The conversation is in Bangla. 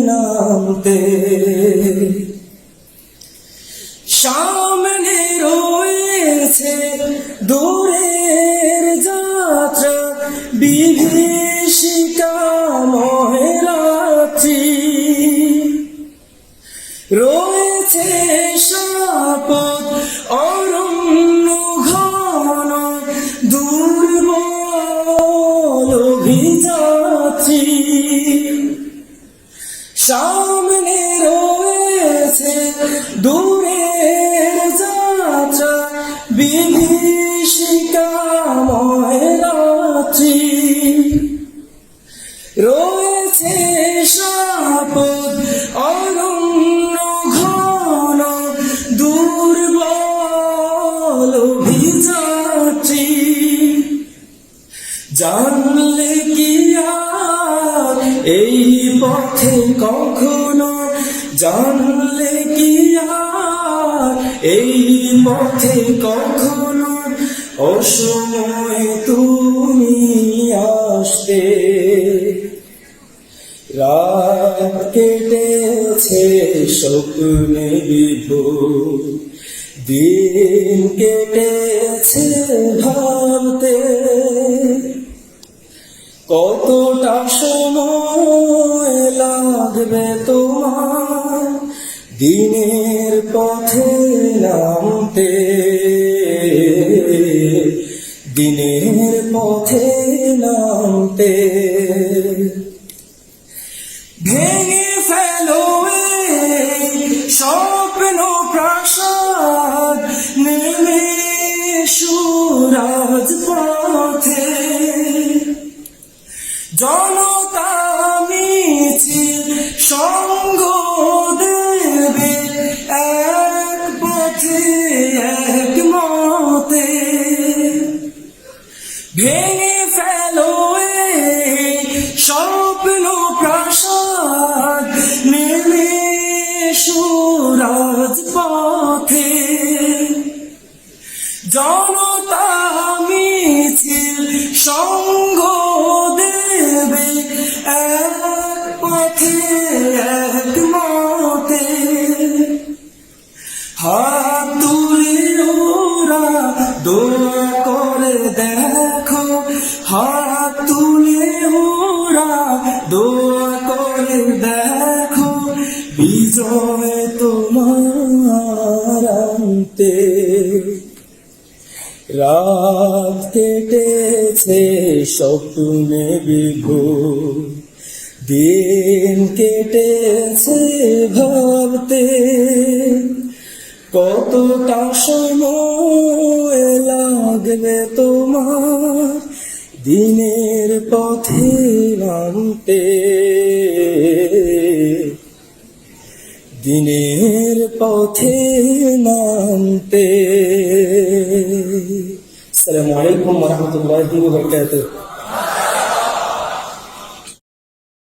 নামতে সামনে রয়েছে দূরের যাত্রা বিভীষিকা মহেরাত্রি। রয়েছে সাপদ জানলে কি এই পথে কখনো জানলে কি এই পথে কখনো অসময় তুমি আসতে। রাত কেটেছে স্বপ্নে বিভোর। দিন কেটেছে ভাবতে কতটা সময় লাগবে তোমার? দিনের পথে নামতে। দিনের পথে নামতে। ভেঙে ফেলো স্বপ্ন প্রাসাদ, নেমে সুরাজ পথে জনতা মিছিল সঙ্গ দেবে এক পথে, এক মতে। ভেঙে ফেলো স্বপ্ন প্রাসাদ নেমে সুরাজ পথে। জনতা মিছিল সঙ্গ এক মতে, হাত তুলে করে দেখো। হাত তুলে দোয়া করে দেখো। বিজয় তোমার আনতে। রাত কেটেছে স্বপ্নে বিভোর। দিন কেটেছে ভাবতে। কতটা সময় লাগবে তোমার দিনের পথে নামতে? দিনের পথে নামতে। আসসালামু আলাইকুম রাহমাতুল্লাহি বারাকাতুহু।